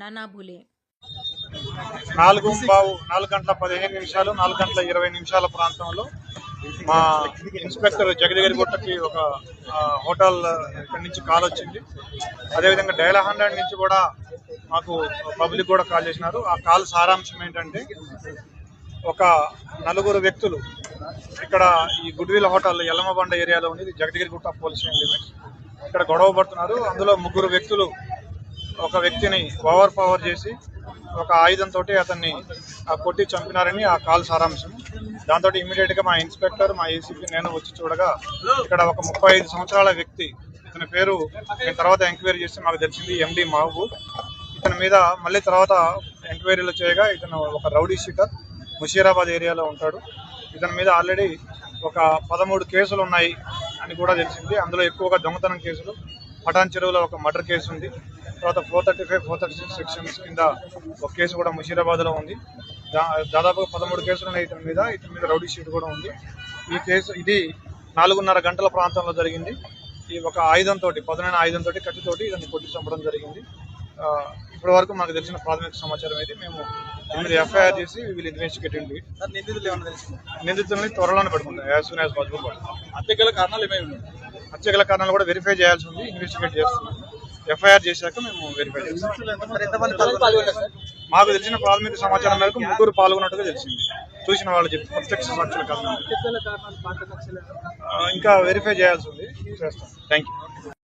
నానా భులే నాలుగు బావు నాలుగు గంటల పదిహేను నిమిషాలు నాలుగు గంటల ఇరవై నిమిషాల ప్రాంతంలో మా ఇన్స్పెక్టర్ జగదిగిరిగుట్టకి ఒక హోటల్ ఇక్కడి నుంచి కాల్ వచ్చింది. అదేవిధంగా డైలా హండ్రెడ్ నుంచి కూడా మాకు పబ్లిక్ కూడా కాల్ చేసినారు. ఆ కాల్ సారాంశం ఏంటంటే ఒక నలుగురు వ్యక్తులు ఇక్కడ ఈ గుడ్విల్ హోటల్ ఎల్లమ్మబండ ఏరియాలో ఉంది. జగదగిరిగుట్ట పోలీస్ స్టేషన్ లిమిట్స్ ఇక్కడ గొడవ పడుతున్నారు. అందులో ముగ్గురు వ్యక్తులు ఒక వ్యక్తిని ఓవర్ పవర్ చేసి ఒక ఆయుధంతో అతన్ని ఆ కొట్టి చంపినారని ఆ కాల్ సారాంశం. దాంతో ఇమీడియట్గా మా ఇన్స్పెక్టర్ మా ఏసీపీ నేను వచ్చి చూడగా ఇక్కడ ఒక ముప్పై ఐదు సంవత్సరాల వ్యక్తి ఇతని పేరు నేను తర్వాత ఎంక్వైరీ చేస్తే మాకు తెలిసింది ఎండి మహబూబ్ ఇతని మీద మళ్ళీ తర్వాత ఎంక్వైరీలు చేయగా ఇతను ఒక రౌడీ షీటర్ ముషీరాబాద్ ఏరియాలో ఉంటాడు. ఇతని మీద ఆల్రెడీ ఒక పదమూడు కేసులు ఉన్నాయి అని కూడా తెలిసింది. అందులో ఎక్కువగా దొంగతనం కేసులు పటాన్ చెరువులో ఒక మర్డర్ కేసు ఉంది తర్వాత four thirty five four thirty six sections కింద ఒక కేసు కూడా ముషీరాబాద్లో ఉంది. దా- దాదాపుగా పదమూడు కేసులు ఉన్నాయి ఇతని మీద ఇతని మీద రౌడీ షీట్ కూడా ఉంది. ఈ కేసు ఇది నాలుగున్నర గంటల ప్రాంతంలో జరిగింది. ఈ ఒక ఆయుధంతో పదునైన ఆయుధంతో కత్తితోటి ఇతన్ని కొట్టి చంపడం జరిగింది. ఇప్పటి వరకు మాకు తెలిసిన ప్రాథమిక సమాచారం అయితే మేము ఎనిమిది ఎఫ్ఐఆర్ చేసి వీళ్ళు ఇన్వెస్టిగేట్ అండి నిందితులు ఏమన్నా తెలుసు నిందితుల్ని త్వరలోనే పడుకుంటాం యాజ్ సూన్ యాజ్ పాసిబుల్ హత్యగల కారణాలు ఏమై ఉన్నాయి? హత్యగల కారణాలు కూడా వెరిఫై చేయాల్సి ఉంది ఇన్వెస్టిగేట్ చేస్తున్నాం. ఎఫ్ఐఆర్ చేశాక మేము వెరిఫై చేస్తాం? మాకు తెలిసిన ప్రాథమిక సమాచారం మేరకు ముగ్గురు పాల్గొన్నట్టుగా తెలిసింది. చూసిన వాళ్ళు చెప్పి ప్రత్యక్ష సాక్షుల కారణం ఇంకా వెరిఫై చేయాల్సి ఉంది. చేస్తాం. Thank you